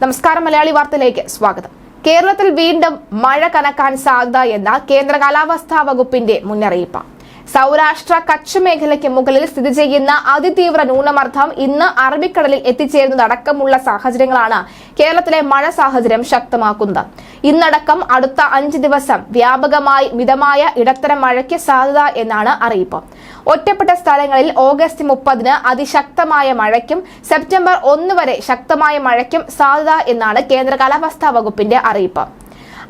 നമസ്കാരം മലയാളി വാർത്തയിലേക്ക് സ്വാഗതം. കേരളത്തിൽ വീണ്ടും മഴ കനക്കാൻ സാധ്യത എന്ന കേന്ദ്ര കാലാവസ്ഥാ വകുപ്പിന്റെ മുന്നറിയിപ്പ്. സൗരാഷ്ട്ര കച്ച് മേഖലയ്ക്ക് മുകളിൽ സ്ഥിതി ചെയ്യുന്ന അതിതീവ്ര ന്യൂനമർദ്ദം ഇന്ന് അറബിക്കടലിൽ എത്തിച്ചേരുന്നതടക്കമുള്ള സാഹചര്യങ്ങളാണ് കേരളത്തിലെ മഴ സാഹചര്യം ശക്തമാക്കുന്നത്. ഇന്നടക്കം അടുത്ത അഞ്ച് ദിവസം വ്യാപകമായി മിതമായ ഇടത്തരം മഴയ്ക്ക് സാധ്യത എന്നാണ് അറിയിപ്പ്. ഒറ്റപ്പെട്ട സ്ഥലങ്ങളിൽ ഓഗസ്റ്റ് മുപ്പതിന് അതിശക്തമായ മഴയ്ക്കും സെപ്റ്റംബർ ഒന്ന് വരെ ശക്തമായ മഴയ്ക്കും സാധ്യത എന്നാണ് കേന്ദ്ര കാലാവസ്ഥാ വകുപ്പിന്റെ അറിയിപ്പ്.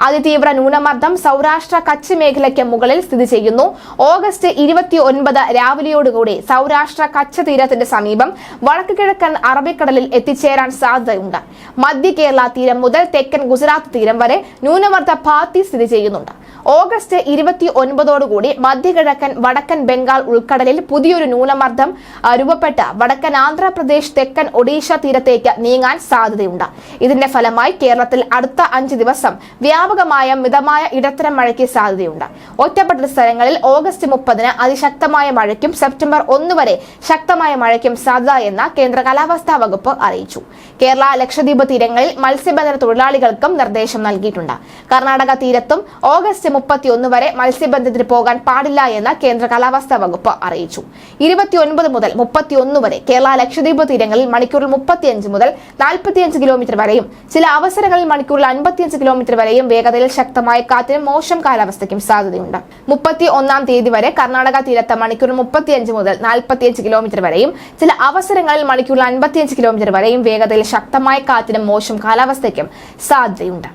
അതിതീവ്ര ന്യൂനമർദ്ദം സൗരാഷ്ട്ര കച്ച് മേഖലയ്ക്ക് മുകളിൽ സ്ഥിതി ചെയ്യുന്നു. ഓഗസ്റ്റ് ഇരുപത്തി ഒൻപത് രാവിലെയോടുകൂടി സൗരാഷ്ട്ര കച്ച് തീരത്തിന്റെ സമീപം വടക്ക് കിഴക്കൻ അറബിക്കടലിൽ എത്തിച്ചേരാൻ സാധ്യതയുണ്ട്. മധ്യ കേരള തീരം മുതൽ തെക്കൻ ഗുജറാത്ത് തീരം വരെ ന്യൂനമർദ്ദ പാത്തി സ്ഥിതി ചെയ്യുന്നുണ്ട്. ഓഗസ്റ്റ് ഇരുപത്തി ഒൻപതോടുകൂടി മധ്യകിഴക്കൻ വടക്കൻ ബംഗാൾ ഉൾക്കടലിൽ പുതിയൊരു ന്യൂനമർദ്ദം രൂപപ്പെട്ട് വടക്കൻ ആന്ധ്രാപ്രദേശ് തെക്കൻ ഒഡീഷ തീരത്തേക്ക് നീങ്ങാൻ സാധ്യതയുണ്ട്. ഇതിന്റെ ഫലമായി കേരളത്തിൽ അടുത്ത അഞ്ച് ദിവസം വ്യാപകമായ മിതമായ ഇടത്തരം മഴയ്ക്ക് സാധ്യതയുണ്ട്. ഒറ്റപ്പെട്ട സ്ഥലങ്ങളിൽ ഓഗസ്റ്റ് മുപ്പതിന് അതിശക്തമായ മഴയ്ക്കും സെപ്റ്റംബർ ഒന്ന് വരെ ശക്തമായ മഴയ്ക്കും സാധ്യത എന്ന് കേന്ദ്ര കാലാവസ്ഥാ വകുപ്പ് അറിയിച്ചു. കേരള ലക്ഷദ്വീപ് തീരങ്ങളിൽ മത്സ്യബന്ധന തൊഴിലാളികൾക്കും നിർദ്ദേശം നൽകിയിട്ടുണ്ട്. കർണാടക തീരത്തും ഓഗസ്റ്റ് മുപ്പത്തി ഒന്ന് വരെ മത്സ്യബന്ധനത്തിന് പോകാൻ പാടില്ല എന്ന് കേന്ദ്ര കാലാവസ്ഥാ വകുപ്പ് അറിയിച്ചു. ഇരുപത്തിയൊൻപത് മുതൽ മുപ്പത്തിയൊന്ന് വരെ കേരള ലക്ഷദ്വീപ് തീരങ്ങളിൽ മണിക്കൂറിൽ മുപ്പത്തിയഞ്ച് മുതൽ നാൽപ്പത്തിയഞ്ച് കിലോമീറ്റർ വരെയും ചില അവസരങ്ങളിൽ മണിക്കൂറിൽ അൻപത്തിയഞ്ച് കിലോമീറ്റർ വരെയും വേഗതയിൽ ശക്തമായ കാറ്റിനും മോശം കാലാവസ്ഥയ്ക്കും സാധ്യതയുണ്ട് മുപ്പത്തി ഒന്നാം തീയതി വരെ കർണാടക തീരത്ത് മണിക്കൂർ മുപ്പത്തിയഞ്ച് മുതൽ നാൽപ്പത്തിയഞ്ച് കിലോമീറ്റർ വരെയും ചില അവസരങ്ങളിൽ മണിക്കൂറിൽ അൻപത്തിയഞ്ച് കിലോമീറ്റർ വരെയും വേഗതയിൽ ശക്തമായ കാറ്റിനും മോശം കാലാവസ്ഥയ്ക്കും സാധ്യതയുണ്ട്.